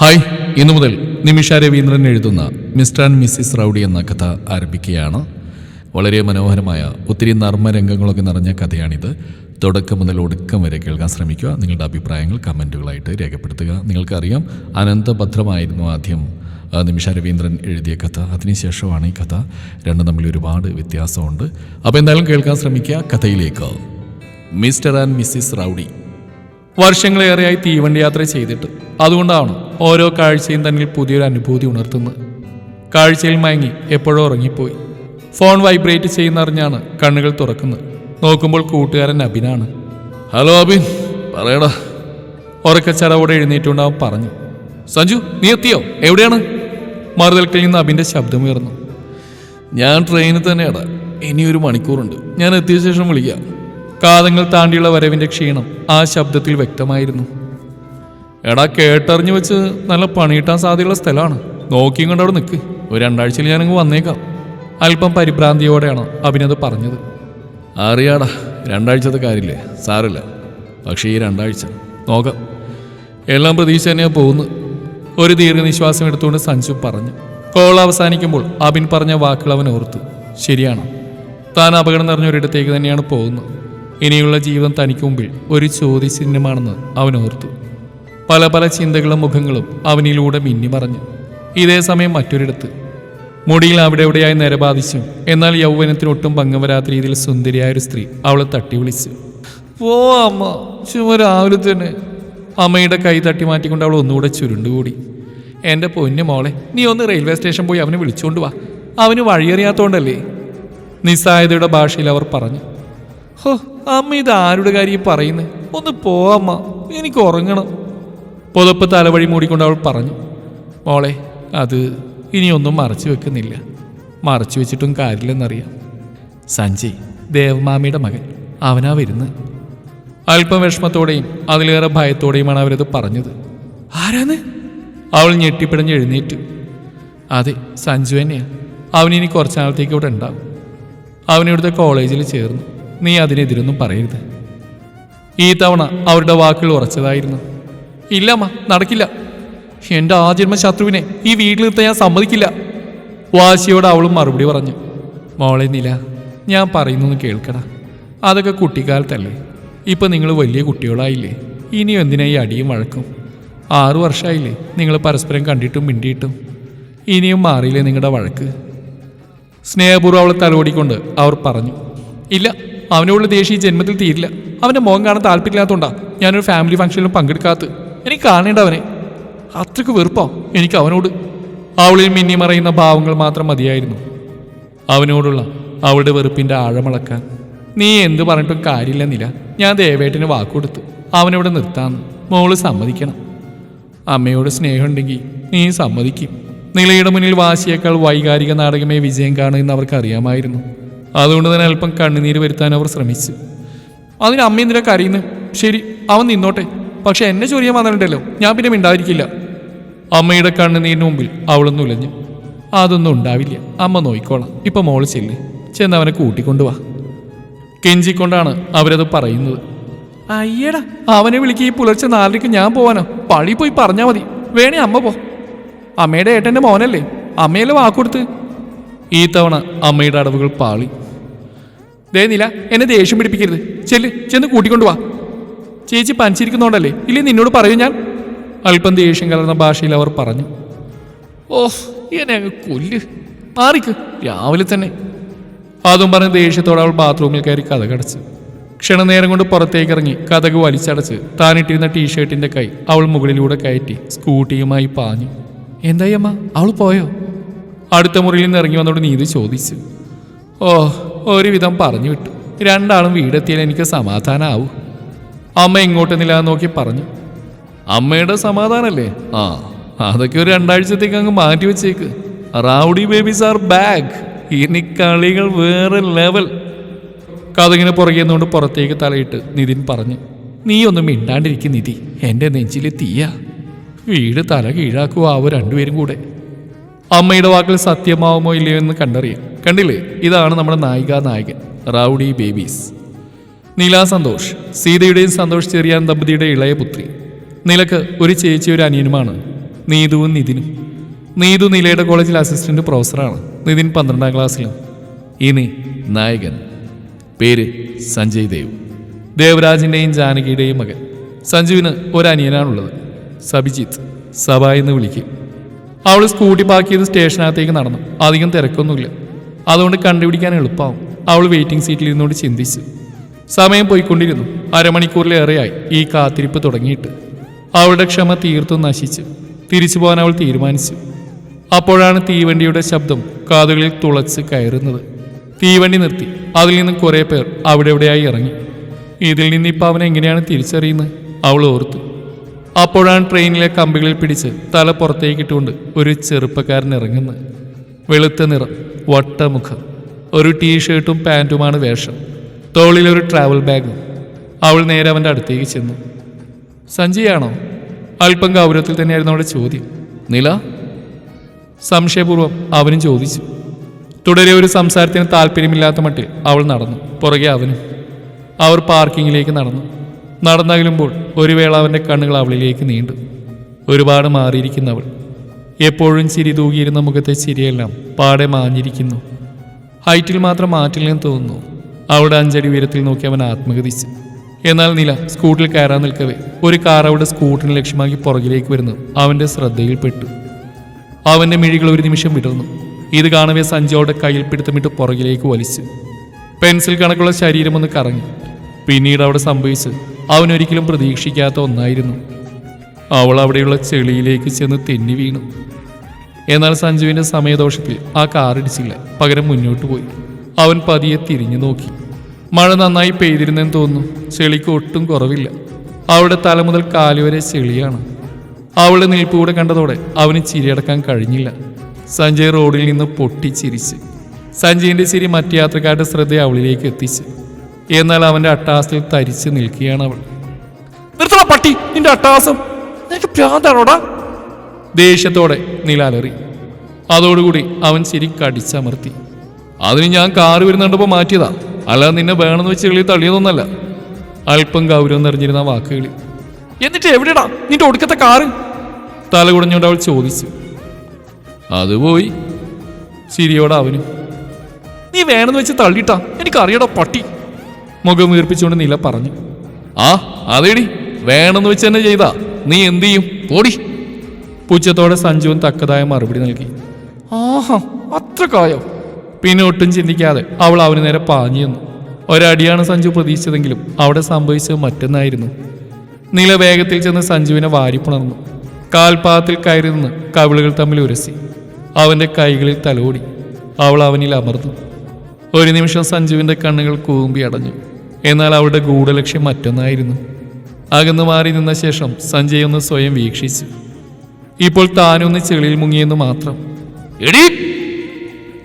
Hi ഇന്നു മുതൽ നിമിഷ രവീന്ദ്രൻ എഴുതുന്ന മിസ്റ്റർ ആൻഡ് മിസ്സിസ് റൗഡി എന്ന കഥ ആരംഭിക്കുകയാണ്. വളരെ മനോഹരമായ ഒത്തിരി നർമ്മരംഗങ്ങളൊക്കെ നിറഞ്ഞ കഥയാണിത്. തുടക്കം മുതൽ ഒടുക്കം വരെ കേൾക്കാൻ ശ്രമിക്കുക. നിങ്ങളുടെ അഭിപ്രായങ്ങൾ കമന്റുകളായിട്ട് രേഖപ്പെടുത്തുക. നിങ്ങൾക്കറിയാം അനന്തഭദ്രമായിരുന്നു ആദ്യം നിമിഷ രവീന്ദ്രൻ എഴുതിയ കഥ. അതിനുശേഷമാണ് ഈ കഥ. രണ്ടും തമ്മിൽ ഒരുപാട് വ്യത്യാസമുണ്ട്. അപ്പോൾ എന്തായാലും കേൾക്കാൻ ശ്രമിക്കുക. കഥയിലേക്ക്. Mister and missus rowdy. വർഷങ്ങളേറെയായി തീവണ്ടി യാത്ര ചെയ്തിട്ട്. അതുകൊണ്ടാണ് ഓരോ കാഴ്ചയും തന്നിൽ പുതിയൊരു അനുഭൂതി ഉണർത്തുന്നത്. കാഴ്ചയിൽ മയങ്ങി എപ്പോഴോ ഉറങ്ങിപ്പോയി. ഫോൺ വൈബ്രേറ്റ് ചെയ്യുന്നറിഞ്ഞാണ് കണ്ണുകൾ തുറക്കുന്നത്. നോക്കുമ്പോൾ കൂട്ടുകാരൻ അബിനാണ്. ഹലോ അബിൻ പറയടാ. ഉറക്കച്ചടവോടെ എഴുന്നേറ്റുകൊണ്ട് അവൻ പറഞ്ഞു. സഞ്ജു നീ എത്തിയോ? എവിടെയാണ്? മറുതൽക്കിൽ നിന്ന് ശബ്ദം ശബ്ദമുയർന്നു. ഞാൻ ട്രെയിനിൽ തന്നെയാടാ. ഇനി ഒരു മണിക്കൂറുണ്ട്. ഞാൻ എത്തിയ ശേഷം വിളിക്കാം. കാതങ്ങൾ താണ്ടിയുള്ള വരവിന്റെ ക്ഷീണം ആ ശബ്ദത്തിൽ വ്യക്തമായിരുന്നു. എടാ കേട്ടറിഞ്ഞു വെച്ച് നല്ല പണിയിട്ടാൻ സാധ്യതയുള്ള സ്ഥലമാണ്. നോക്കിയും കണ്ട അവിടെ നിൽക്ക് ഒരു രണ്ടാഴ്ചയിൽ ഞാനങ്ങ് വന്നേക്കാം. അല്പം പരിഭ്രാന്തിയോടെയാണ് അഭിനത് പറഞ്ഞത്. അറിയാടാ രണ്ടാഴ്ചത്തെ കാര്യമില്ലേ? സാറില്ല പക്ഷേ ഈ രണ്ടാഴ്ച നോക്കാം. എല്ലാം പ്രതീക്ഷ തന്നെയാണ് പോകുന്നു ഒരു ദീർഘനിശ്വാസം എടുത്തുകൊണ്ട് സഞ്ജു പറഞ്ഞു. കോൾ അവസാനിക്കുമ്പോൾ അബിൻ പറഞ്ഞ വാക്കുകൾ അവൻ ഓർത്തു. ശരിയാണ്. താൻ അപകടം നിറഞ്ഞ ഒരിടത്തേക്ക് തന്നെയാണ് പോകുന്നത്. ഇനിയുള്ള ജീവിതം തനിക്ക് മുമ്പിൽ ഒരു ചോദ്യചിഹ്നമാണെന്ന് അവൻ ഓർത്തു. പല പല ചിന്തകളും മുഖങ്ങളും അവനിലൂടെ മിന്നി മറഞ്ഞു. ഇതേ സമയം മറ്റൊരിടത്ത് മുടിയിൽ അവിടെ എവിടെയായി നിരബാധിച്ചു എന്നാൽ യൗവനത്തിന് ഒട്ടും ഭംഗം വരാത്ത രീതിയിൽ സുന്ദരിയായ ഒരു സ്ത്രീ അവളെ തട്ടി വിളിച്ചു ഓ അമ്മ ചുമ രാവിലെ തന്നെ അമ്മയുടെ കൈ തട്ടി മാറ്റിക്കൊണ്ട് അവൾ ഒന്നുകൂടെ ചുരുണ്ടുകൂടി. എന്റെ പൊന്നു മോളെ നീ ഒന്ന് റെയിൽവേ സ്റ്റേഷൻ പോയി അവനെ വിളിച്ചുകൊണ്ട് വാ. അവന് വഴിയറിയാത്തോണ്ടല്ലേ? നിസ്സായതയുടെ ഭാഷയിൽ അവർ പറഞ്ഞു. ഹോ അമ്മ ഇത് ആരുടെ കാര്യം പറയുന്നേ? ഒന്ന് പോ അമ്മ. എനിക്ക് ഉറങ്ങണം. പുതപ്പ് തലവഴി മൂടിക്കൊണ്ട് അവൾ പറഞ്ഞു മോളെ അത് ഇനിയൊന്നും മറച്ചു വെക്കുന്നില്ല. മറച്ചു വെച്ചിട്ടും കാര്യമില്ലെന്നറിയാം. സഞ്ജയ് ദേവമാമിയുടെ മകൻ അവനാ വരുന്നത്. അല്പം വിഷമത്തോടെയും അതിലേറെ ഭയത്തോടെയുമാണ് അവരത് പറഞ്ഞത്. ആരാന്ന്? അവൾ ഞെട്ടിപ്പിടഞ്ഞ് എഴുന്നേറ്റു. അതെ സഞ്ജു തന്നെയാണ് അവനിനി കുറച്ചു നാളത്തേക്ക് ഇവിടെ ഉണ്ടാവും. അവനിവിടുത്തെ കോളേജിൽ ചേർന്നു. നീ അതിനെതിരൊന്നും പറയരുത്. ഈ തവണ അവരുടെ വാക്കുകൾ ഉറച്ചതായിരുന്നു. ഇല്ലമ്മ നടക്കില്ല. എന്റെ ആ ജന്മ ശത്രുവിനെ ഈ വീട്ടിൽ നിർത്താൻ ഞാൻ സമ്മതിക്കില്ല. വാശിയോട് അവളും മറുപടി പറഞ്ഞു. മോളെ നില ഞാൻ പറയുന്നൊന്ന് കേൾക്കടാ. അതൊക്കെ കുട്ടിക്കാലത്തല്ലേ. ഇപ്പം നിങ്ങൾ വലിയ കുട്ടികളായില്ലേ. ഇനിയും എന്തിനാ ഈ അടിയും വഴക്കും? ആറു വർഷമായില്ലേ നിങ്ങൾ പരസ്പരം കണ്ടിട്ടും മിണ്ടിയിട്ടും. ഇനിയും മാറിയില്ലേ നിങ്ങളുടെ വഴക്ക്? സ്നേഹപൂർവം അവളെ തലോടിക്കൊണ്ട് അവർ പറഞ്ഞു. ഇല്ല അവനോടുള്ള ദേഷ്യം ജന്മത്തിൽ തീരില്ല. അവന്റെ മുഖം കാണാൻ താല്പര്യമില്ലാത്തതുകൊണ്ടാ ഞാനൊരു ഫാമിലി ഫംഗ്ഷനിലും പങ്കെടുക്കാത്ത എനിക്ക് കാണേണ്ട അവനെ. അത്രയ്ക്ക് വെറുപ്പാ എനിക്ക് അവനോട്. അവളിൽ മിന്നി മറയുന്ന ഭാവങ്ങൾ മാത്രം മതിയായിരുന്നു. അവനോടുള്ള അവളുടെ വെറുപ്പിന്റെ ആഴമളക്കാൻ നീ എന്ത് പറഞ്ഞിട്ടും കാര്യമില്ലെന്നില്ല ഞാൻ ദേവേട്ടന് വാക്കുകൊടുത്തു അവനവിടെ നിർത്താന്ന് മോൾ സമ്മതിക്കണം. അമ്മയോട് സ്നേഹമുണ്ടെങ്കിൽ നീ സമ്മതിക്കും. നിലയുടെ മുന്നിൽ വാശിയേക്കാൾ വൈകാരിക നാടകമേ വിജയം കാണുമെന്ന് അവർക്ക് അറിയാമായിരുന്നു. അതുകൊണ്ട് തന്നെ അല്പം കണ്ണുനീര് വരുത്താൻ അവർ ശ്രമിച്ചു. അതിന് അമ്മ എന്തിനാ അറിയുന്നു ശരി അവൻ നിന്നോട്ടെ. പക്ഷെ എന്നെ ചൊറിയാൻ വന്നിട്ടുണ്ടല്ലോ. ഞാൻ പിന്നെ മിണ്ടാതിരിക്കില്ല. അമ്മയുടെ കണ്ണുനീരിന് മുമ്പിൽ അവളൊന്നും ഉലഞ്ഞു അതൊന്നും ഉണ്ടാവില്ല. അമ്മ നോയിക്കോളാം. ഇപ്പം മോൾ ചെല്ല്. ചെന്ന് അവനെ കൂട്ടിക്കൊണ്ടുവാ കെഞ്ചിക്കൊണ്ടാണ് അവരത് പറയുന്നത്. അയ്യടാ അവനെ വിളിക്ക് ഈ പുലർച്ചെ നാലരയ്ക്ക് ഞാൻ പോവാനോ. പള്ളി പോയി പറഞ്ഞാൽ മതി. വേണേ അമ്മ പോ. അമ്മയുടെ ഏട്ടന്റെ മോനല്ലേ. അമ്മയല്ലേ വാക്കൊടുത്ത്. ഈ തവണ അമ്മയുടെ അടവുകൾ പാളി. ദേ നില എന്നെ ദേഷ്യം പിടിപ്പിക്കരുത്. ചെല്ല് ചെന്ന് കൂട്ടിക്കൊണ്ടുവാ ചേച്ചി പനിച്ചിരിക്കുന്നോണ്ടല്ലേ? ഇല്ലേ നിന്നോട് പറയൂ ഞാൻ. അല്പം ദേഷ്യം കലർന്ന ഭാഷയിൽ അവർ പറഞ്ഞു. ഓഹ് എന്നെ കൊല്ല്. മാറിക്ക്. രാവിലെ തന്നെ. അതും പറഞ്ഞ് ദേഷ്യത്തോടെ അവൾ ബാത്റൂമിൽ കയറി കഥ കടച്ച്. ക്ഷണനേരം കൊണ്ട് പുറത്തേക്ക് ഇറങ്ങി കഥക് വലിച്ചടച്ച് താനിട്ടിരുന്ന ടീഷർട്ടിന്റെ കൈ അവൾ മുകളിലൂടെ കയറ്റി സ്കൂട്ടിയുമായി പാഞ്ഞു. എന്തായി അമ്മ? അവൾ പോയോ? അടുത്ത മുറിയിൽ നിന്ന് ഇറങ്ങി വന്നോട് നീതി ചോദിച്ചു. ഓ ഒരുവിധം പറഞ്ഞു വിട്ടു. രണ്ടാളും വീടെത്തിയാൽ എനിക്ക് സമാധാനാവൂ. അമ്മ ഇങ്ങോട്ട് നിലാതെ നോക്കി പറഞ്ഞു. അമ്മയുടെ സമാധാനല്ലേ? ആ അതൊക്കെ ഒരു രണ്ടാഴ്ചത്തേക്ക് അങ്ങ് മാറ്റി വെച്ചേക്ക്. റൗഡി ബേബീസ് ആർ ബാഗ് ഇനി കളികൾ വേറെ ലെവൽ. കഥകിന് പുറകെ നിന്നുകൊണ്ട് പുറത്തേക്ക് തലയിട്ട് നിതിൻ പറഞ്ഞു. നീ ഒന്നും മിണ്ടാണ്ടിരിക്കും നിധി. എന്റെ നെഞ്ചിൽ തീയ. വീട് തല കീഴാക്കുക ആവോ രണ്ടുപേരും കൂടെ. അമ്മയുടെ വാക്കിൽ സത്യമാവുമോ ഇല്ലയോ എന്ന് കണ്ടറിയാം. കണ്ടില്ലേ? ഇതാണ് നമ്മുടെ നായിക നായകൻ റൗഡി ബേബീസ്. നീല സന്തോഷ് സീതയുടെയും സന്തോഷ് ചെറിയാൻ ദമ്പതിയുടെ ഇളയ പുത്രി. നിലയ്ക്ക് ഒരു ചേച്ചി ഒരു അനിയനുമാണ് നീതുവും നിതിനും. നീതു നീലയുടെ കോളേജിൽ അസിസ്റ്റന്റ് പ്രൊഫസറാണ് നിതിൻ പന്ത്രണ്ടാം ക്ലാസ്സിലും. ഇനി നായകൻ പേര് സഞ്ജയ് ദേവ്. ദേവരാജിന്റെയും ജാനകിയുടെയും മകൻ. സഞ്ജുവിന് ഒരു സബിജിത്ത് സഭ എന്ന് വിളിക്കും. അവൾ സ്കൂട്ടി പാക്ക് ചെയ്ത് സ്റ്റേഷനകത്തേക്ക് നടന്നു അധികം തിരക്കൊന്നുമില്ല. അതുകൊണ്ട് കണ്ടുപിടിക്കാൻ എളുപ്പമാവും അവൾ വെയിറ്റിംഗ് സീറ്റിൽ ഇരുന്നുകൊണ്ട് ചിന്തിച്ചു. സമയം പോയിക്കൊണ്ടിരുന്നു. അരമണിക്കൂറിലേറെയായി ഈ കാത്തിരിപ്പ് തുടങ്ങിയിട്ട്. അവളുടെ ക്ഷമ തീർത്തും നശിച്ചു. തിരിച്ചു പോകാൻ അവൾ തീരുമാനിച്ചു. അപ്പോഴാണ് തീവണ്ടിയുടെ ശബ്ദം കാതുകളിൽ തുളച്ച് കയറുന്നത്. തീവണ്ടി നിർത്തി. അതിൽ നിന്ന് കുറേ പേർ അവിടെ എവിടെയായി ഇറങ്ങി. ഇതിൽ നിന്ന് ഇപ്പം അവൻ എങ്ങനെയാണ് തിരിച്ചറിയുന്നത്? അവൾ ഓർത്തു. അപ്പോഴാണ് ട്രെയിനിലെ കമ്പികളിൽ പിടിച്ച് തല പുറത്തേക്കിട്ടുകൊണ്ട് ഒരു ചെറുപ്പക്കാരൻ ഇറങ്ങുന്നത്. വെളുത്ത നിറം. വട്ടമുഖം. ഒരു ടീഷർട്ടും പാന്റുമാണ് വേഷം. തോളിലൊരു ട്രാവൽ ബാഗും അവൾ നേരെ അവന്റെ അടുത്തേക്ക് ചെന്നു. സഞ്ജയാണോ? അല്പം ഗൗരവത്തിൽ തന്നെയായിരുന്നു അവളുടെ ചോദ്യം. നില? സംശയപൂർവം അവനും ചോദിച്ചു. തുടരെ ഒരു സംസാരത്തിന് താല്പര്യമില്ലാത്ത മട്ടിൽ അവൾ നടന്നു. പുറകെ അവനും. അവർ പാർക്കിങ്ങിലേക്ക് നടന്നു. നടന്നകലുമ്പോൾ ഒരു വേള അവന്റെ കണ്ണുകൾ അവളിലേക്ക് നീണ്ടു. ഒരുപാട് മാറിയിരിക്കുന്ന അവൾ. എപ്പോഴും ചിരി തൂകിയിരുന്ന മുഖത്തെ ചിരിയെല്ലാം പാടെ മാഞ്ഞിരിക്കുന്നു. ഹൈറ്റിൽ മാത്രം മാറ്റില്ലെന്ന് തോന്നുന്നു. അവിടെ അഞ്ചടി ഉയരത്തിൽ നോക്കി അവൻ ആത്മഗതിച്ചു എന്നാൽ നില സ്കൂട്ടിൽ കയറാൻ നിൽക്കവേ ഒരു കാർ അവിടെ സ്കൂട്ടിന് ലക്ഷ്യമാക്കി പുറകിലേക്ക് വരുന്നു അവന്റെ ശ്രദ്ധയിൽപ്പെട്ടു. അവന്റെ മിഴികൾ ഒരു നിമിഷം വിടർന്നു. ഇത് കാണവേ സഞ്ജയോടെ കയ്യിൽ പിടുത്തമിട്ട് പുറകിലേക്ക് വലിച്ചു. പെൻസിൽ കണക്കുള്ള ശരീരം ഒന്ന് കറങ്ങി. പിന്നീട് അവിടെ സംഭവിച്ച് അവനൊരിക്കലും പ്രതീക്ഷിക്കാത്ത ഒന്നായിരുന്നു. അവൾ അവിടെയുള്ള ചെളിയിലേക്ക് ചെന്ന് തെന്നി വീണു. എന്നാൽ സഞ്ജുവിന്റെ സമയദോഷത്തിൽ ആ കാറിടിച്ചില്ല പകരം മുന്നോട്ട് പോയി. അവൻ പതിയെ തിരിഞ്ഞു നോക്കി. മഴ നന്നായി പെയ്തിരുന്നെന്ന് തോന്നുന്നു. ചെളിക്ക് ഒട്ടും കുറവില്ല. അവളുടെ തല മുതൽ കാലുവരെ ചെളിയാണ്. അവളുടെ നിൽപ്പ് കൂടെ കണ്ടതോടെ അവന് ചിരിയടക്കാൻ കഴിഞ്ഞില്ല. സഞ്ജയ് റോഡിൽ നിന്ന് പൊട്ടി പൊട്ടിച്ചിരിച്ച് സഞ്ജയിന്റെ ചിരി മറ്റു യാത്രക്കാരുടെ ശ്രദ്ധ അവളിലേക്ക് എത്തിച്ച്. എന്നാൽ അവന്റെ അട്ടാസത്തിൽ തരിച്ച് നിൽക്കുകയാണ് അവൾ. നിർത്തണ പട്ടി നിന്റെ അട്ടാസം. നിനക്ക് ഭ്രാന്താണോടാ ദേഷ്യത്തോടെ നിലാലറി. അതോടുകൂടി അവൻ ചിരി കടിച്ചമർത്തി അതിന് ഞാൻ കാറ് വരുന്നുണ്ടപ്പോൾ മാറ്റിയതാ. അല്ലാതെ നിന്നെ വേണമെന്ന് വെച്ച് കളി തള്ളിയതൊന്നല്ല. അല്പം ഗൗരവം നിറഞ്ഞിരുന്ന വാക്കുകളിൽ എന്നിട്ട് എവിടെടാ? നിന്റെ ഒടുക്കത്തെ കാറ്? തല അവൾ ചോദിച്ചു. അത് പോയി. ശരിയോടാ അവനും. നീ വേണമെന്ന് വെച്ച് തള്ളിട്ടാ എനിക്കറിയടാ പട്ടി. മുഖം വീർപ്പിച്ചുകൊണ്ട് നില പറഞ്ഞു. ആ അതേടി. വേണമെന്ന് വെച്ച് തന്നെ ചെയ്താ. നീ എന്ത് ചെയ്യും? പോടി പൂച്ചത്തോടെ സഞ്ജുവും തക്കതായ മറുപടി നൽകി. ആഹാ അത്ര കായോ? പിന്നെ ഒട്ടും ചിന്തിക്കാതെ അവൾ അവന് നേരെ പാഞ്ഞു തന്നു ഒരടിയാണ് സഞ്ജു പ്രതീക്ഷിച്ചതെങ്കിലും അവിടെ സംഭവിച്ചത് മറ്റൊന്നായിരുന്നു. നീല വേഗത്തിൽ ചെന്ന് സഞ്ജുവിനെ വാരിപ്പുണർന്നു. കാൽപാദത്തിൽ കയറി നിന്ന് കവിളുകൾ തമ്മിൽ ഉരസി. അവന്റെ കൈകളിൽ തലോടി. അവൾ അവനിൽ അമർന്നു. ഒരു നിമിഷം സഞ്ജുവിന്റെ കണ്ണുകൾ കൂമ്പി അടഞ്ഞു. എന്നാൽ അവളുടെ ഗൂഢലക്ഷ്യം മറ്റൊന്നായിരുന്നു. അകന്നു മാറി നിന്ന ശേഷം സഞ്ജയ് ഒന്ന് സ്വയം വീക്ഷിച്ചു. ഇപ്പോൾ താനൊന്ന് ചെളിയിൽ മുങ്ങിയെന്ന് മാത്രം. എടി!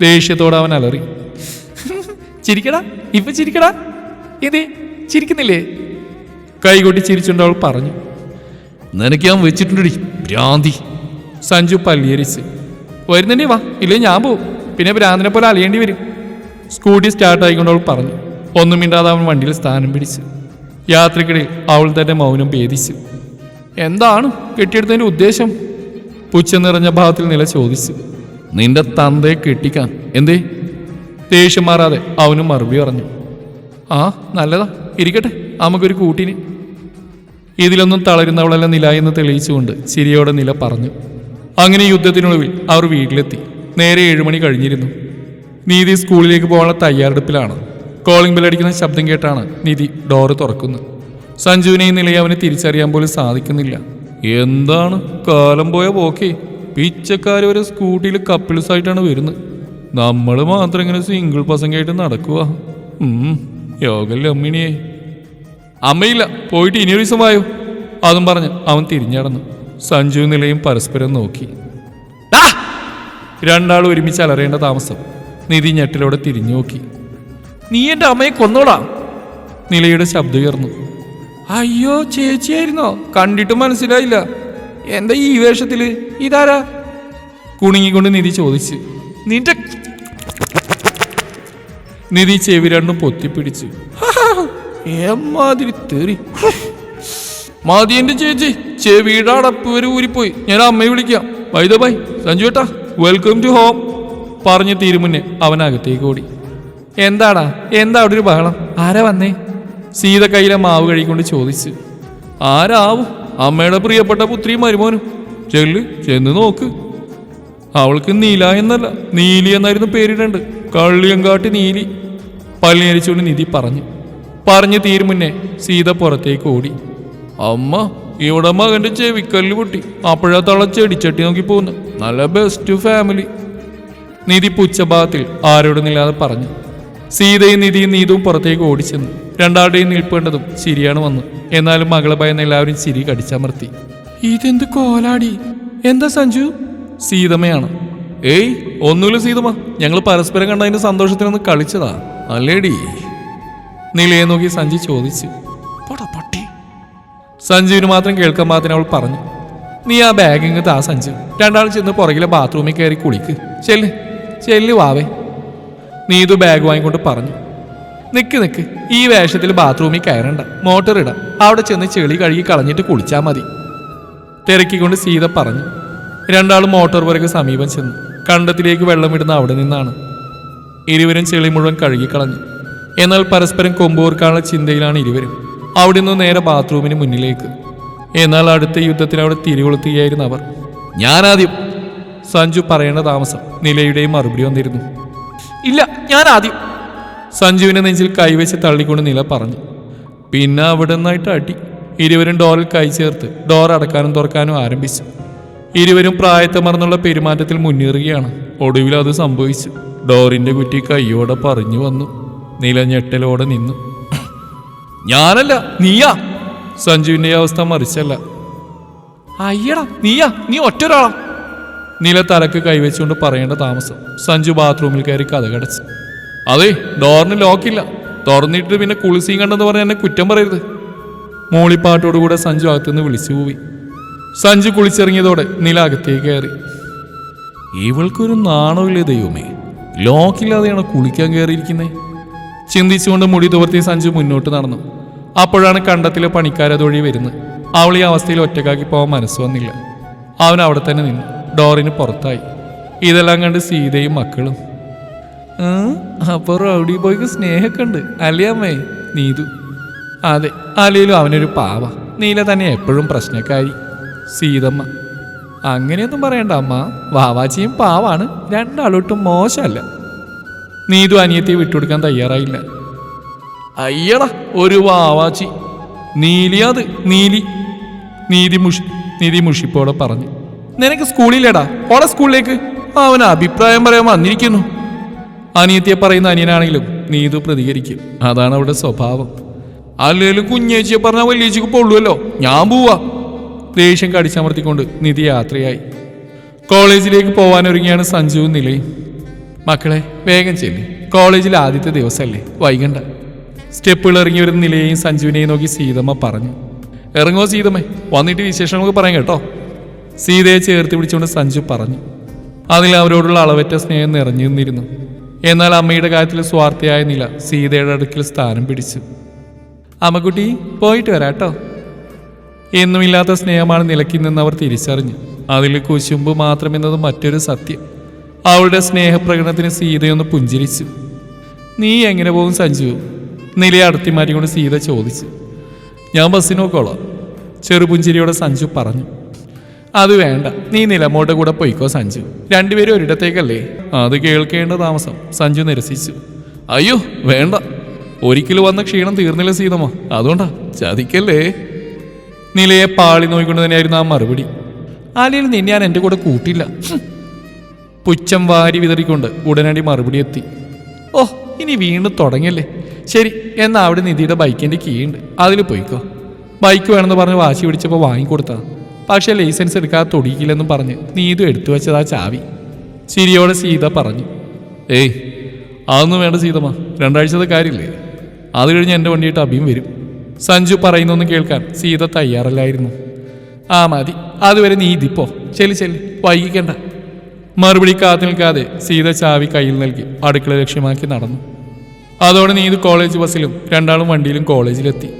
ദേഷ്യത്തോടെ അവൻ അലറി. ചിരിക്കടാ ഇപ്പൊ ചിരിക്കടാ. ഇത് ചിരിക്കുന്നില്ലേ? കൈകൊട്ടി ചിരിച്ചുകൊണ്ട് അവൾ പറഞ്ഞു. നിനക്ക് ഞാൻ വെച്ചിട്ടുണ്ടടി ഭ്രാന്തി. സഞ്ജു പല്ലിയരിച്ച്. വരുന്നുണ്ടേ വാ. ഇല്ലേ ഞാൻ പോവും. പിന്നെ ഭ്രാന്തിനെ പോലെ അലയേണ്ടി വരും. സ്കൂട്ടി സ്റ്റാർട്ട് ആയിക്കൊണ്ട് അവൾ പറഞ്ഞു. ഒന്നും മിണ്ടാതെ അവൻ വണ്ടിയിൽ സ്ഥാനം പിടിച്ചു. യാത്രക്കിടയിൽ അവൾ തന്റെ മൗനം ഭേദിച്ചു. എന്താണ്? കെട്ടിയെടുത്തതിന്റെ ഉദ്ദേശം? പുച്ഛ നിറഞ്ഞ ഭാഗത്തിൽ നില ചോദിച്ചു. നിന്റെ തന്തയെ കെട്ടിക്കാൻ. എന്തേ? ദേഷ്യം മാറാതെ അവനും മറുപടി പറഞ്ഞു. ആ നല്ലതാ. ഇരിക്കട്ടെ. നമുക്കൊരു കൂട്ടിന്. ഇതിലൊന്നും തളരുന്നവളല്ല നില എന്ന് തെളിയിച്ചുകൊണ്ട് ചിരിയോടെ നില പറഞ്ഞു. അങ്ങനെ യുദ്ധത്തിനൊടുവിൽ അവർ വീട്ടിലെത്തി. നേരെ ഏഴുമണി കഴിഞ്ഞിരുന്നു. നീതി സ്കൂളിലേക്ക് പോകാനുള്ള തയ്യാറെടുപ്പിലാണ്. കോളിംഗ് ബെൽ അടിക്കുന്ന ശബ്ദം കേട്ടാണ് നിധി ഡോറ് തുറക്കുന്നത് സഞ്ജുവിനെയും നിലയെ അവന് തിരിച്ചറിയാൻ പോലും സാധിക്കുന്നില്ല. എന്താണ്? കാലം പോയ പോക്കേ. പിച്ചക്കാർ വരെ സ്കൂട്ടിയിൽ കപ്പിൾസായിട്ടാണ് വരുന്നത്. നമ്മൾ മാത്രം ഇങ്ങനെ സിംഗിൾ പസംഗായിട്ട് നടക്കുക യോഗല്ലേ അമ്മിണിയെ. അമ്മയില്ല പോയിട്ട് ഇനിയൊരു ദിവസം വായോ. അതും പറഞ്ഞ് അവൻ തിരിഞ്ഞടന്നു. സഞ്ജു നിലയും പരസ്പരം നോക്കി! രണ്ടാൾ ഒരുമിച്ച് അലറേണ്ട താമസം. നിധി ഞെട്ടിലൂടെ തിരിഞ്ഞു നോക്കി. നീ എന്റെ അമ്മയെ കൊന്നോടാ നിലയുടെ ശബ്ദം ഉയർന്നു. അയ്യോ ചേച്ചിയായിരുന്നോ? കണ്ടിട്ട് മനസ്സിലായില്ല. എന്താ ഈ വേഷത്തിൽ? ഇതാരാ? കുണുങ്ങിക്കൊണ്ട് നിധി ചോദിച്ചു. നിന്റെ നിധി ചെവി രണ്ടും പൊത്തിപ്പിടിച്ചു. എമ്മാതിരി തെറി. മതി എന്റെ ചേച്ചി. ചെവിയുടെ അടപ്പ് വരെ ഊരിപ്പോയി. ഞാൻ അമ്മയെ വിളിക്കാം. വൈദ ബൈ സഞ്ജു ഏട്ടാ വെൽക്കം ടു ഹോം പറഞ്ഞ് തീരുമുന്നേ അവൻ അകത്തേക്ക് ഓടി. എന്താടാ? എന്താ അവിടെ ഒരു ബഹളം? ആരാ വന്നേ? സീത കയ്യിലെ മാവ് കഴിക്കൊണ്ട് ചോദിച്ചു. ആരാവും? അമ്മയുടെ പ്രിയപ്പെട്ട പുത്രിയും മരുമോനും. ചെല്ല് ചെന്ന് നോക്ക്. അവൾക്ക് നീല എന്നല്ല നീലി എന്നായിരുന്നു പേരിടണ്ട് കള്ളിയങ്കാട്ടി നീലി. പല്ലിനരിച്ചുകൊണ്ട് നിധി പറഞ്ഞു. പറഞ്ഞു തീരുമുന്നേ സീത പുറത്തേക്ക് ഓടി. അമ്മ ഇവിടെ മകന്റെ ചെവിക്കല്ല് പൊട്ടി. അപ്പോഴാ തള്ള ചെടിച്ചട്ടി നോക്കി പോകുന്നു നല്ല ബെസ്റ്റ് ഫാമിലി നിധി പുച്ഛഭാഗത്തിൽ ആരോടുന്നില്ലാതെ പറഞ്ഞു. സീതയും നിധിയും നീതും പുറത്തേക്ക് ഓടിച്ചെന്നു. രണ്ടാളുടെയും നിൽപ്പേണ്ടതും ശരിയാണ് വന്നു. എന്നാലും മകളെ ഭയന്ന് എല്ലാവരും ചിരി കടിച്ചമർത്തി. ഇതെന്ത് കോലാടി? എന്താ സഞ്ജു? സീതമ്മയാണ്. ഏയ് ഒന്നുമില്ല സീതമ്മ. ഞങ്ങൾ പരസ്പരം കണ്ടതിന്റെ സന്തോഷത്തിനൊന്ന് കളിച്ചതാ. അല്ലേടി? നിലയെ നോക്കി സഞ്ജു ചോദിച്ചു. "പോടാ പട്ടി. സഞ്ജുവിന് മാത്രം കേൾക്കാൻ മാത്രമേ അവൾ പറഞ്ഞു. നീ ആ ബാഗ് ഇങ്ങ് താ സഞ്ജു. രണ്ടാൾ ചെന്ന് പുറകിലെ ബാത്റൂമിൽ കയറി കുളിക്ക്. ചെല്ല്. ചെല്ല് വാവേ. നീതു ബാഗ് വാങ്ങിക്കൊണ്ട് പറഞ്ഞു. നിക്ക് നിക്ക് ഈ വേഷത്തിൽ ബാത്റൂമിൽ കയറണ്ട മോട്ടർ ഇടാം. അവിടെ ചെന്ന് ചെളി കഴുകി കളഞ്ഞിട്ട് കുളിച്ചാൽ മതി. തിരക്കിക്കൊണ്ട് സീത പറഞ്ഞു. രണ്ടാളും മോട്ടോർ വരക്ക് സമീപം ചെന്നു. കണ്ടത്തിലേക്ക് വെള്ളമിടുന്ന അവിടെ നിന്നാണ്. ഇരുവരും ചെളി മുഴുവൻ കഴുകിക്കളഞ്ഞു എന്നാൽ പരസ്പരം കൊമ്പൂർക്കാനുള്ള ചിന്തയിലാണ് ഇരുവരും. അവിടെ നിന്ന് നേരെ ബാത്റൂമിന് മുന്നിലേക്ക്. എന്നാൽ അടുത്ത യുദ്ധത്തിൽ അവിടെ തിരികൊളുത്തുകയായിരുന്നു അവർ. ഞാനാദ്യം സഞ്ജു പറയേണ്ട താമസം നിലയുടെയും മറുപടി വന്നിരുന്നു. ഇല്ല ഞാൻ ആദ്യം സഞ്ജുവിനെ നെഞ്ചിൽ കൈവച്ച് തള്ളിക്കൊണ്ട് നില പറഞ്ഞു. പിന്നെ അവിടെ നിന്നായിട്ട് അടി. ഇരുവരും ഡോറിൽ കൈ ചേർത്ത് ഡോർ അടക്കാനും തുറക്കാനും ആരംഭിച്ചു. ഇരുവരും പ്രായത്തെ മറന്നുള്ള പെരുമാറ്റത്തിൽ മുന്നേറുകയാണ്. ഒടുവിൽ അത് സംഭവിച്ചു. ഡോറിന്റെ കുറ്റി കൈയോടെ പറഞ്ഞു വന്നു. നില ഞെട്ടലോടെ നിന്നു. ഞാനല്ല നീയാ. സഞ്ജുവിന്റെ അവസ്ഥ മറിച്ചല്ല. അയ്യടാ നീയാ നീ ഒറ്റൊരാളാ. നില തലക്ക് കൈവച്ചുകൊണ്ട് പറയേണ്ട താമസം. സഞ്ജു ബാത്റൂമിൽ കയറി കഥ കടച്ച്. അതെ ഡോറിന് ലോക്കില്ല തുറന്നിട്ട് പിന്നെ കുളിസിയും കണ്ടെന്ന് പറഞ്ഞ് എന്നെ കുറ്റം പറയരുത്. മൂളിപ്പാട്ടോടുകൂടെ സഞ്ജു അകത്തുനിന്ന് വിളിച്ചു പോയി സഞ്ജു കുളിച്ചിറങ്ങിയതോടെ നില അകത്തേക്ക് കയറി. ഇവൾക്കൊരു നാണമില്ലേ ദൈവമേ? ലോക്കില്ലാതെയാണ് കുളിക്കാൻ കയറിയിരിക്കുന്നത് ചിന്തിച്ചുകൊണ്ട് മുടി തുവർത്തി സഞ്ജു മുന്നോട്ട് നടന്നു. അപ്പോഴാണ് കണ്ടത്തിലെ പണിക്കാരതൊഴി വരുന്നത്. അവൾ ഈ അവസ്ഥയിൽ ഒറ്റക്കാക്കി പോകാൻ മനസ്സ് വന്നില്ല. അവൻ അവിടെ തന്നെ നിന്നു. ഡോറിന് പുറത്തായി. ഇതെല്ലാം കണ്ട് സീതയും മക്കളും. അപ്പോൾ റൗഡി ബോയ്ക്ക് സ്നേഹമൊക്കെ ഉണ്ട് അലിയമ്മേ നീതു. അതെ അലിയിലും അവനൊരു പാവ. നീല തന്നെ എപ്പോഴും പ്രശ്നക്കാരി. സീതമ്മ. അങ്ങനെയൊന്നും പറയണ്ട അമ്മ വാവാച്ചിയും പാവാണ് രണ്ടാളൊട്ടും മോശമല്ല. നീതു അനിയത്തി വിട്ടുകൊടുക്കാൻ തയ്യാറായില്ല. അയ്യട ഒരു വാവാച്ചി നീലിയാത് നീലി. നീതി മുഷി നീതി മുഷിപ്പോടെ പറഞ്ഞു. നിനക്ക് സ്കൂളിലേടാ ഓടെ സ്കൂളിലേക്ക്. അവൻ അഭിപ്രായം പറയാൻ വന്നിരിക്കുന്നു. അനിയത്തിയെ പറയുന്ന അനിയനാണെങ്കിലും നീതു പ്രതികരിക്കും. അതാണ് അവിടെ സ്വഭാവം. അല്ലെങ്കിലും കുഞ്ഞേച്ചിയെ പറഞ്ഞാൽ വലിയേച്ചിക്ക് പൊള്ളുമല്ലോ ഞാൻ പോവാ. ദേഷ്യം കടിച്ചമർത്തിക്കൊണ്ട് നിധി യാത്രയായി. കോളേജിലേക്ക് പോവാനൊരുങ്ങിയാണ് സഞ്ജുവും നിലയും. മക്കളെ വേഗം ചെല്ലി. കോളേജിലെ ആദ്യത്തെ ദിവസമല്ലേ വൈകണ്ട. സ്റ്റെപ്പുകൾ ഇറങ്ങി വരുന്ന നിലയെയും സഞ്ജുവിനെയും നോക്കി സീതമ്മ പറഞ്ഞു. ഇറങ്ങോ സീതമ്മേ. വന്നിട്ട് വിശേഷങ്ങളൊക്കെ പറയാം കേട്ടോ. സീതയെ ചേർത്ത് പിടിച്ചുകൊണ്ട് സഞ്ജു പറഞ്ഞു. അതിൽ അവരോടുള്ള അളവറ്റ സ്നേഹം നിറഞ്ഞു നിന്നിരുന്നു. എന്നാൽ അമ്മയുടെ കാര്യത്തിൽ സ്വാർത്ഥയായ നില സീതയുടെ അടുക്കൽ സ്ഥാനം പിടിച്ചു. അമ്മക്കുട്ടി പോയിട്ട് വരാട്ടോ എന്നുമില്ലാത്ത സ്നേഹമാണ് നിലയ്ക്ക് അവർ തിരിച്ചറിഞ്ഞു. അതിൽ കുശുമ്പ് മാത്രമെന്നത് മറ്റൊരു സത്യം. അവളുടെ സ്നേഹപ്രകടനത്തിന് സീതയൊന്ന് പുഞ്ചിരിച്ചു. നീ എങ്ങനെ പോകും സഞ്ജു? നിലയെ അടുത്തി മാറ്റിക്കൊണ്ട് സീത ചോദിച്ചു. ഞാൻ ബസ്സിനോക്കോളാം ചെറുപുഞ്ചിരിയോടെ സഞ്ജു പറഞ്ഞു. അത് വേണ്ട. നീ നിലമോട്ട് കൂടെ പോയിക്കോ സഞ്ജു. രണ്ടുപേരും ഒരിടത്തേക്കല്ലേ? അത് കേൾക്കേണ്ട താമസം. സഞ്ജു നിരസിച്ചു. അയ്യോ വേണ്ട. ഒരിക്കലും വന്ന ക്ഷീണം തീർന്നില്ല സീതമ്മ. അതുകൊണ്ടാ ചതിക്കല്ലേ? നിലയെ പാളി നോക്കിക്കൊണ്ട് തന്നെയായിരുന്നു ആ മറുപടി. ആലിയിൽ നിന്നെ ഞാൻ എന്റെ കൂടെ കൂട്ടില്ല. പുച്ഛം വാരി വിതറിക്കൊണ്ട് ഉടനടി മറുപടി എത്തി. ഓ ഇനി വീണ്ടും തുടങ്ങിയല്ലേ? ശരി എന്നാ അവിടെ നിധിയുടെ ബൈക്കിന്റെ കീ ഉണ്ട് അതിൽ പോയിക്കോ. ബൈക്ക് വേണമെന്ന് പറഞ്ഞ് വാശി പിടിച്ചപ്പോൾ വാങ്ങിക്കൊടുത്താ. പക്ഷേ ലൈസൻസ് എടുക്കാതെ തൊടിയില്ലെന്നും പറഞ്ഞ് നീതു എടുത്തു വെച്ചതാ ചാവി. ചിരിയോടെ സീത പറഞ്ഞു ഏയ് അതൊന്നും വേണ്ട സീതമ്മ രണ്ടാഴ്ചത്തെ കാര്യമില്ലേ? അത് കഴിഞ്ഞ് എന്റെ വണ്ടിയിട്ട് അഭിയും വരും. സഞ്ജു പറയുന്നൊന്നും കേൾക്കാൻ സീത തയ്യാറല്ലായിരുന്നു. ആ മതി. അതുവരെ നീ ഇതിപ്പോ ചെല്ലി ചെല്ലി. വൈകിക്കണ്ട. മറുപടി കാത്തു നിൽക്കാതെ സീത ചാവി കയ്യിൽ നൽകി അടുക്കള ലക്ഷ്യമാക്കി നടന്നു. അതോടെ നീതു കോളേജ് ബസ്സിലും രണ്ടാളും വണ്ടിയിലും കോളേജിലെത്തി.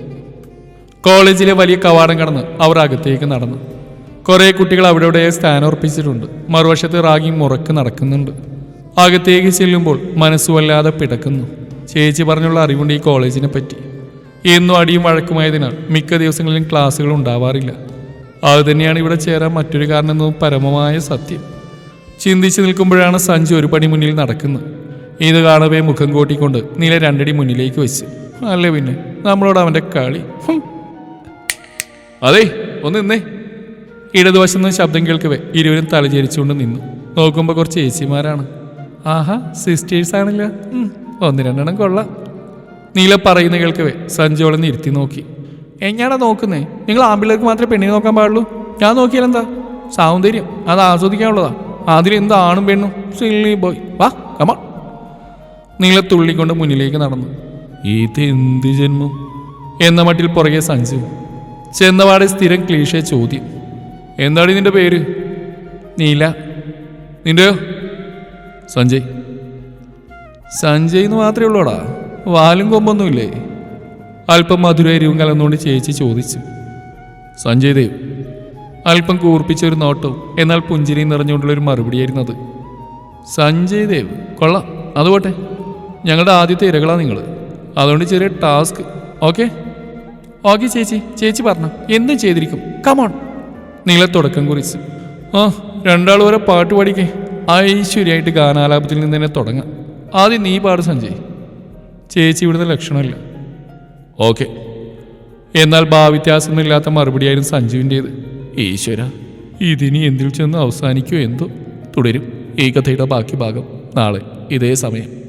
കോളേജിലെ വലിയ കവാടം കടന്ന് അവർ അകത്തേക്ക് നടന്നു. കുറേ കുട്ടികൾ അവിടെ ഇവിടെ സ്ഥാനം ഉറപ്പിച്ചിട്ടുണ്ട് മറുവശത്ത് റാഗി മുറക്ക് നടക്കുന്നുണ്ട്. അകത്തേക്ക് ചെല്ലുമ്പോൾ മനസ്സ് വല്ലാതെ പിടക്കുന്നു. ചേച്ചി പറഞ്ഞുള്ള അറിവുണ്ട് ഈ കോളേജിനെ പറ്റി. എന്നും അടിയും വഴക്കുമായതിനാൽ മിക്ക ദിവസങ്ങളിലും ക്ലാസ്സുകൾ ഉണ്ടാവാറില്ല. അതുതന്നെയാണ് ഇവിടെ ചേരാൻ മറ്റൊരു കാരണമെന്നും പരമമായ സത്യം. ചിന്തിച്ചു നിൽക്കുമ്പോഴാണ് സഞ്ജു ഒരു പടി മുന്നിൽ നടക്കുന്നത്. ഇത് കാണവേ മുഖം കൂട്ടിക്കൊണ്ട് നീല രണ്ടടി മുന്നിലേക്ക് വെച്ച്. അല്ലേ പിന്നെ? നമ്മളോട് അവന്റെ കളി. അതെ ഒന്ന് നിന്നേ. ഇടതുവശത്ത് നിന്ന് ശബ്ദം കേൾക്കവേ. ഇരുവരും തലചരിച്ചുകൊണ്ട് നിന്നു. നോക്കുമ്പോൾ കുറച്ച് ചേച്ചിമാരാണ് ആഹാ സിസ്റ്റേഴ്സ് ആണല്ലോ. ഒന്ന് രണ്ടെണ്ണം കൊള്ളാം. നീല പറയുന്ന കേൾക്കവേ സഞ്ജോളെ ഇരുത്തി നോക്കി. എങ്ങനെയാണോ നോക്കുന്നേ? നിങ്ങൾ ആമ്പിള്ളേർക്ക് മാത്രമേ പെണ്ണിനെ നോക്കാൻ പാടുള്ളൂ. ഞാൻ നോക്കിയാലെന്താ സൗന്ദര്യം അത് ആസ്വദിക്കാനുള്ളതാ. അതിലെന്ത് ആണും പെണ്ണും? സില്ലി ബോയ് വാ കമാ നീല തുള്ളിക്കൊണ്ട് മുന്നിലേക്ക് നടന്നു. ഇത് എന്ത് ജന്മം? എന്ന മട്ടിൽ പുറകെ സഞ്ജു. ചെന്നപാടെ സ്ഥിരം ക്ലീഷേ ചോദ്യം. എന്താണ് നിന്റെ പേര്? നീല. നിന്റെ? സഞ്ജയ്. സഞ്ജയ് എന്ന് മാത്രമേ ഉള്ളൂടാ. വാലും കൊമ്പൊന്നുമില്ലേ? അല്പം മധുരരിവും കലർന്നുകൊണ്ട് ചേച്ചി ചോദിച്ചു. സഞ്ജയ് ദേവ് അല്പം കൂർപ്പിച്ച ഒരു നോട്ടവും എന്നാൽ പുഞ്ചിരി നിറഞ്ഞുകൊണ്ടുള്ള ഒരു മറുപടിയായിരുന്നു അത്. സഞ്ജയ് ദേവ് കൊള്ളാം. അതുപോട്ടെ ഞങ്ങളുടെ ആദ്യത്തെ ഇരകളാണ് നിങ്ങൾ അതുകൊണ്ട് ചെറിയ ടാസ്ക്. ഓക്കെ? ഓക്കെ ചേച്ചി. ചേച്ചി പറഞ്ഞു. എന്തും ചെയ്തിരിക്കും. കമോൺ നീളെ തുടക്കം കുറിച്ച്. ആ രണ്ടാൾ വരെ പാട്ട് പാടിക്കേ. ഐശ്വര്യമായിട്ട് ഗാനാലാപത്തിൽ നിന്ന് തന്നെ തുടങ്ങാം. ആദ്യം നീ പാട് സഞ്ജയ്. ചേച്ചി ഇവിടുത്തെ ലക്ഷണമില്ല. ഓക്കെ. എന്നാൽ ഭാവ്യത്യാസമൊന്നുമില്ലാത്ത മറുപടിയായിരുന്നു സഞ്ജുവിന്റേത്. ഈശ്വര. ഇതിനി എന്തിൽ ചെന്ന് അവസാനിക്കുമോ എന്തോ. തുടരും ഈ കഥയുടെ ബാക്കി ഭാഗം നാളെ ഇതേ സമയം.